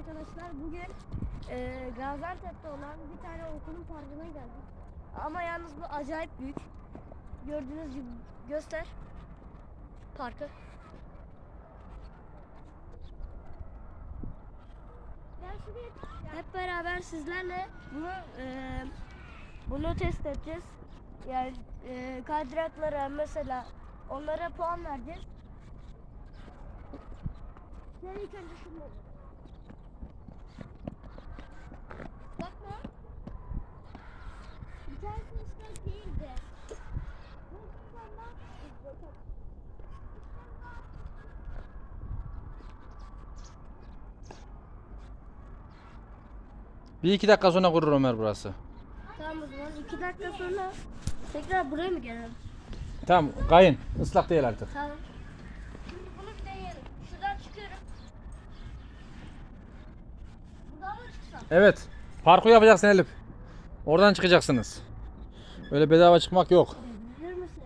arkadaşlar. Bugün e, Gaziantep'te olan bir tane okulun parkına geldik. Ama yalnız bu acayip büyük. Gördüğünüz gibi göster parkı. Hep beraber sizlerle bunu e, bunu test edeceğiz. Yani e, kaydıraklara mesela onlara puan vereceğiz. Sen ilk önce şunu Bakma. Bir tanesi ıslak değildi. Bu ıslanmak ıslak. Bir iki dakika sonra kurur Ömer burası. Tamam o zaman iki dakika sonra tekrar buraya mı gelelim? Tamam kayın. Islak değil artık. Tamam. Şimdi bunu bir deneyelim. Şuradan çıkıyorum. Buradan mı çıksam? Evet. Parkur yapacaksın Elif. Oradan çıkacaksınız. Öyle bedava çıkmak yok. Bilir misin?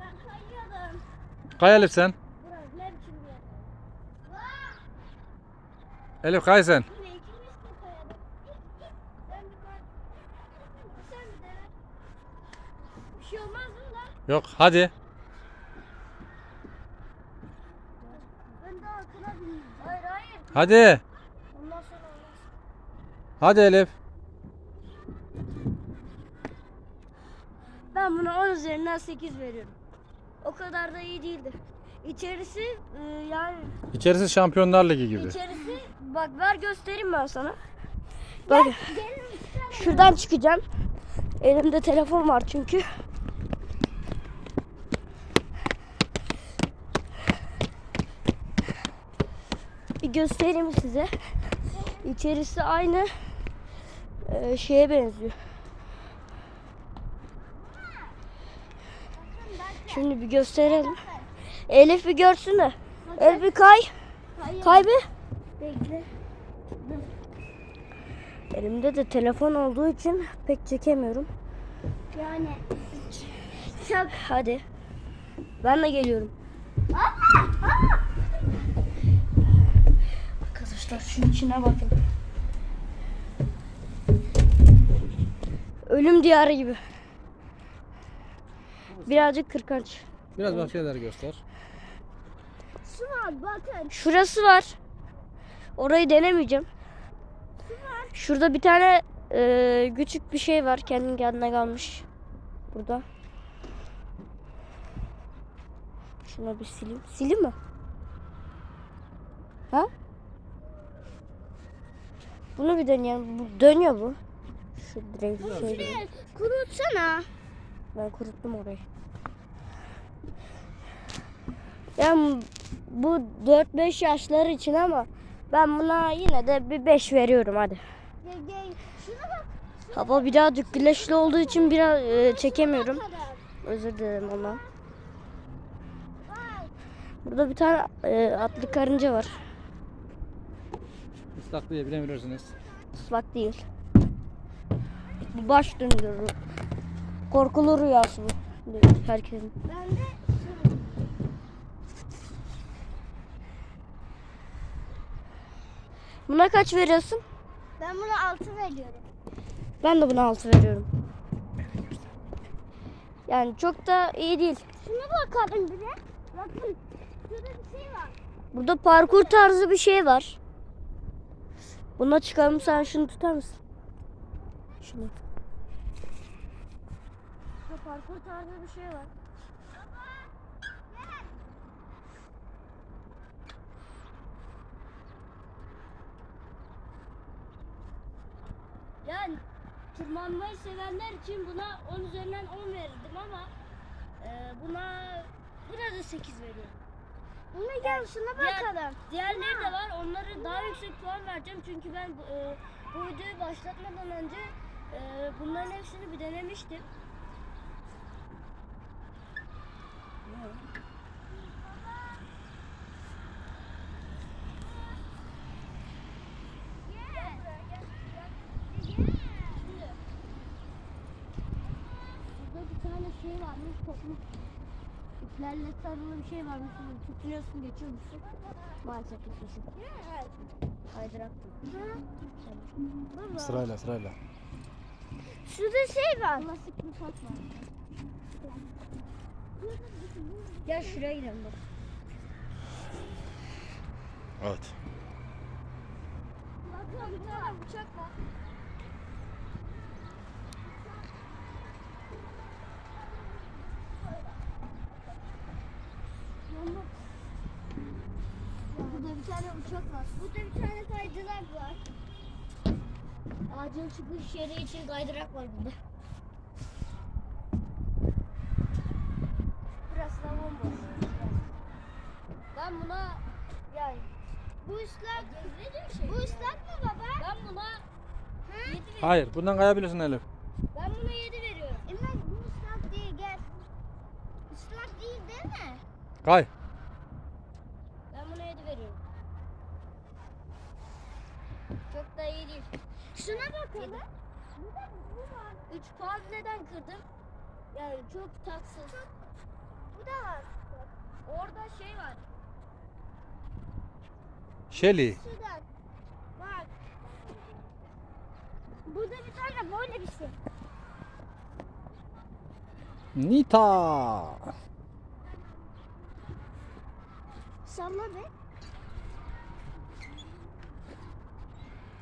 Ben kayıyordum. Kay Elif sen. Burası ne biçim bir yer? Elif kay sen. Yine ikimiz de kayalım. Sen bir kay. Sen bir dene. Bir olmaz mı lan? Yok hadi. Hadi. Hadi Elif. Ben buna 10 üzerinden 8 veriyorum. O kadar da iyi değildi. İçerisi e, yani İçerisi Şampiyonlar Ligi gibi. içerisi bak ver göstereyim ben sana. Bak şuradan çıkacağım. Elimde telefon var çünkü. Bir göstereyim size. İçerisi aynı e, şeye benziyor. Şimdi bir gösterelim. Elif bir görsün de. Elif bir kay. Kay bir. Bekle. Elimde de telefon olduğu için pek çekemiyorum. Yani Çok. Hadi. Ben de geliyorum. Arkadaşlar şu içine bakın. Ölüm diyarı gibi. Birazcık kırkanç. Biraz başka şeyler göster. Su var bakın. Şurası var. Orayı denemeyeceğim. Şurada bir tane e, küçük bir şey var. Kendi kendine kalmış. Burada. Şuna bir sileyim. Sileyim mi? Ha? Bunu bir deneyelim. Bu dönüyor bu. Şu direkt şey. Şuraya kurutsana. Ben kuruttum orayı. Yani bu 4-5 yaşlar için ama ben buna yine de bir 5 veriyorum hadi. Hava birazcık güneşli olduğu için biraz e, çekemiyorum. Özür dilerim. Vay. Burada bir tane e, atlı karınca var. Islak diye bilemiyorsunuz. Islak değil. Bu baş döndürür. Korkulu rüyası bu. Herkesin. Ben de Buna kaç veriyorsun? ben buna 6 veriyorum. Ben de buna 6 veriyorum. Yani çok da iyi değil. Şuna bakalım bir de. Bakın. Şurada bir şey var. Burada parkur tarzı bir şey var. Buna çıkalım sen şunu tutar mısın? Şunu. Burada parkur tarzı bir şey var. Yani tırmanmayı sevenler için buna 10 üzerinden 10 verirdim ama e, buna buna da 8 veriyorum. Buna gel şuna Diğer- bakalım. Diğerleri de var. Onları daha yüksek puan vereceğim. Çünkü ben bu, e, bu videoyu başlatmadan önce e, bunların hepsini bir denemiştim. Burada bir tane şey varmış. Toplu iplerle sarılı bir şey varmış. Böyle Tutuyorsun geçiyormuşsun. Maalesef gitmişim. Kaydırak. Baba. Sırayla sırayla. Şurada şey var. Klasik bir var. Gel şuraya gidelim bak. Evet. Tane uçak var. Burada bir tane uçak var. Burada bir tane kaydırak var. Ağacın çıkış yeri için kaydırak var burada. Burası da bomboş. Ben buna yani Bu ıslak. şey Bu ıslak mı baba? ben buna 7 veriyorum. Hayır buradan kayabilirsin Elif. Ben buna 7 veriyorum. Emel bu ıslak değil gel. Islak değil değil mi? Kay. Ben buna 7 veriyorum. Çok da iyi değil. Şuna bakalım. 3 puan neden kırdım? Yani çok tatsız. Bu da var. Orada şey var. Shelly. Şuradan. Bak. Burada bir tane böyle bir şey. Nita. Salla be.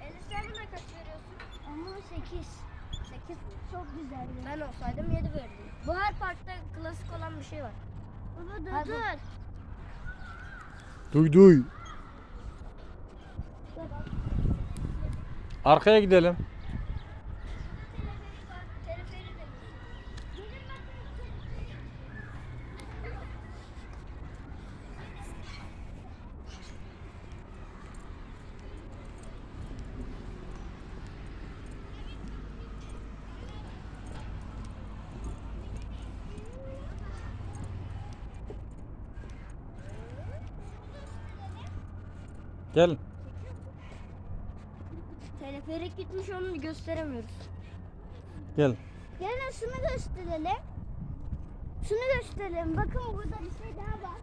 Elif sen kaç veriyorsun? Ama 8. 8 mi? Çok güzel. Ben olsaydım 7 verirdim. Bu her parkta klasik olan bir şey var. Baba dur Hadi. dur. Duy duy. Arkaya gidelim. Gel. Teleferik gitmiş onu gösteremiyoruz. Gel. Gelin şunu gösterelim. Şunu gösterelim. Bakın burada bir şey daha var.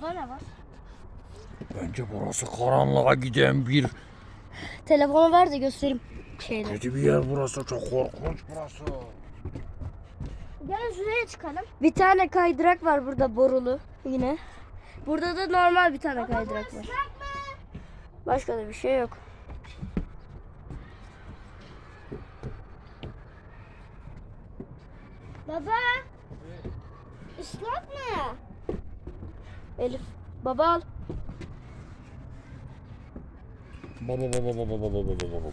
Burada ne var? Bence burası karanlığa giden bir Telefonu ver de göstereyim şeyleri. kötü bir yer burası. Çok korkunç burası. Gelin şuraya çıkalım. Bir tane kaydırak var burada borulu yine. Burada da normal bir tane kaydırak var. Islak mı? Başka da bir şey yok. Baba. Islak mı? Elif baba al. Baba